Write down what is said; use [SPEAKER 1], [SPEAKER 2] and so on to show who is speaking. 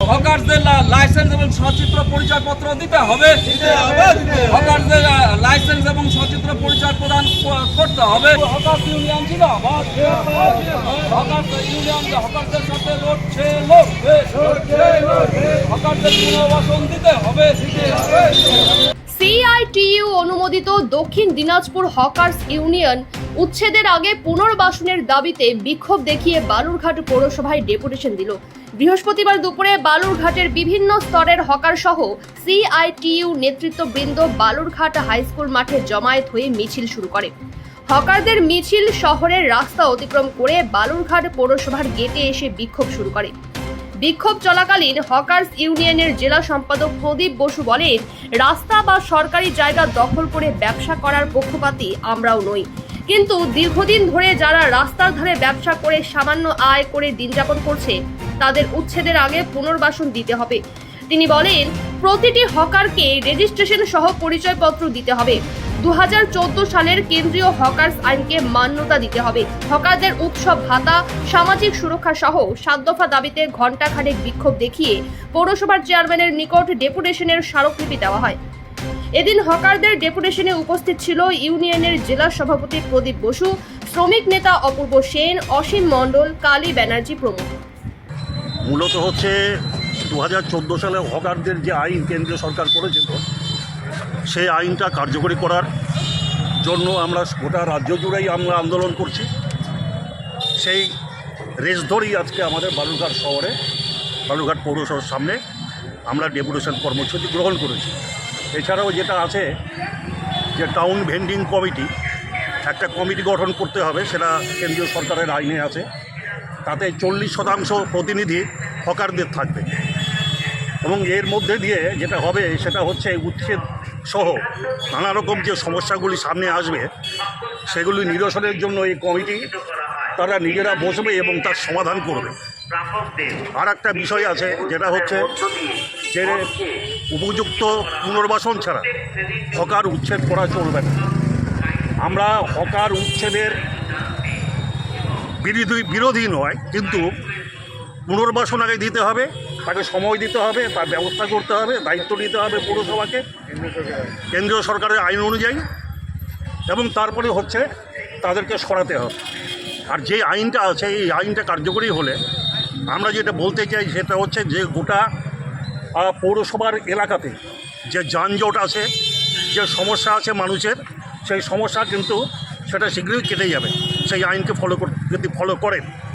[SPEAKER 1] হকারদের লাইসেন্স এবং সচিত্র পরিচয়পত্র দিতে হবে। হকারদের লাইসেন্স এবং সচিত্র পরিচয় প্রদান করতে হবে। হকার ইউনিয়ন ছিল হকার ইউনিয়ন হকারদের সাথে লড়ছে হকারদের পুনর্বাসন দিতে হবে।
[SPEAKER 2] সিআইটিইউ অনুমোদিত দক্ষিণ দিনাজপুর হকার্স ইউনিয়ন উচ্ছেদের আগে পুনর্বাসনের দাবিতে বিক্ষোভ দেখিয়ে বালুরঘাট পৌরসভায় ডেপুটেশন দিল। বৃহস্পতিবার দুপুরে বালুরঘাটের বিভিন্ন স্তরের হকার সহ সিআইটিইউ নেতৃত্ববৃন্দ বালুরঘাট হাইস্কুল মাঠে জমায়েত হয়ে মিছিল শুরু করে। হকারদের মিছিল শহরের রাস্তা অতিক্রম করে বালুরঘাট পৌরসভার গেটে এসে বিক্ষোভ শুরু করে। বিক্ষোভ চলাকালীন হকার্স ইউনিয়নের জেলা সম্পাদক প্রদীপ বসু বলেন, রাস্তা বা সরকারি জায়গা দখল করে ব্যবসা করার পক্ষপাতী আমরাও নই। কিন্তু দীর্ঘদিন ধরে যারা রাস্তার ধারে ব্যবসা করে সামান্য আয় করে দিন যাপন করছে, তাদের উচ্ছেদের আগে পুনর্বাসন দিতে হবে। তিনি বলেন, প্রতিটি হকারকে রেজিস্ট্রেশন সহ পরিচয়পত্র দিতে হবে। দু হাজার চোদ্দ সালের কেন্দ্রীয় হকার্স আইনকে মান্যতা দিতে হবে। হকারদের উৎসব ভাতা, সামাজিক সুরক্ষা সহ সাত দফা দাবিতে ঘণ্টাখানেক বিক্ষোভ দেখিয়ে পৌরসভার চেয়ারম্যানের নিকট ডেপুটেশনের স্মারকলিপি দেওয়া হয়। এদিন হকারদের ডেপুটেশনে উপস্থিত ছিল ইউনিয়নের জেলা সভাপতি প্রদীপ বসু, শ্রমিক নেতা অপূর্ব সেন, অসীম মণ্ডল, কালী ব্যানার্জি প্রমুখ।
[SPEAKER 3] মূলত হচ্ছে দু হাজার চোদ্দ সালে হকারদের যে আইন কেন্দ্রীয় সরকার করেছিল সেই আইনটা কার্যকরী করার জন্য আমরা গোটা রাজ্য জুড়েই আমরা আন্দোলন করছি। সেই রেস ধরেই আজকে আমাদের বালুরঘাট শহরে, বালুরঘাট পৌরসভার সামনে আমরা ডেপুটেশন কর্মসূচি গ্রহণ করেছি। এছাড়াও যেটা আছে যে টাউন ভেন্ডিং কমিটি একটা কমিটি গঠন করতে হবে সেটা কেন্দ্রীয় সরকারের আইনে আছে। তাতে চল্লিশ শতাংশ প্রতিনিধি হকারদের থাকবে। এবং এর মধ্যে দিয়ে যেটা হবে সেটা হচ্ছে উচ্ছেদ সহ নানা রকম যে সমস্যাগুলি সামনে আসবে, সেগুলি নিরসনের জন্য এই কমিটি তারা নিজেরা বসবে এবং তার সমাধান করবে। আর একটা বিষয় আছে, যেটা হচ্ছে যে উপযুক্ত পুনর্বাসন ছাড়া হকার উচ্ছেদ করা চলবে না। আমরা হকার উচ্ছেদের বিরোধী বিরোধী নয়, কিন্তু পুনর্বাসন আগে দিতে হবে, তাকে সময় দিতে হবে, তার ব্যবস্থা করতে হবে, দায়িত্ব নিতে হবে পৌরসভাকে, কেন্দ্রীয় সরকারের আইন অনুযায়ী, এবং তারপরে হচ্ছে তাদেরকে সরাতে হবে। আর যে আইনটা আছে, এই আইনটা কার্যকরী হলে আমরা যেটা বলতে চাই সেটা হচ্ছে যে গোটা পৌরসভার এলাকাতে যে যানজট আছে, যে সমস্যা আছে মানুষের, সেই সমস্যা কিন্তু সেটা শীঘ্রই কেটে যাবে। সেই আইনকে ফলো যদি ফলো করেন।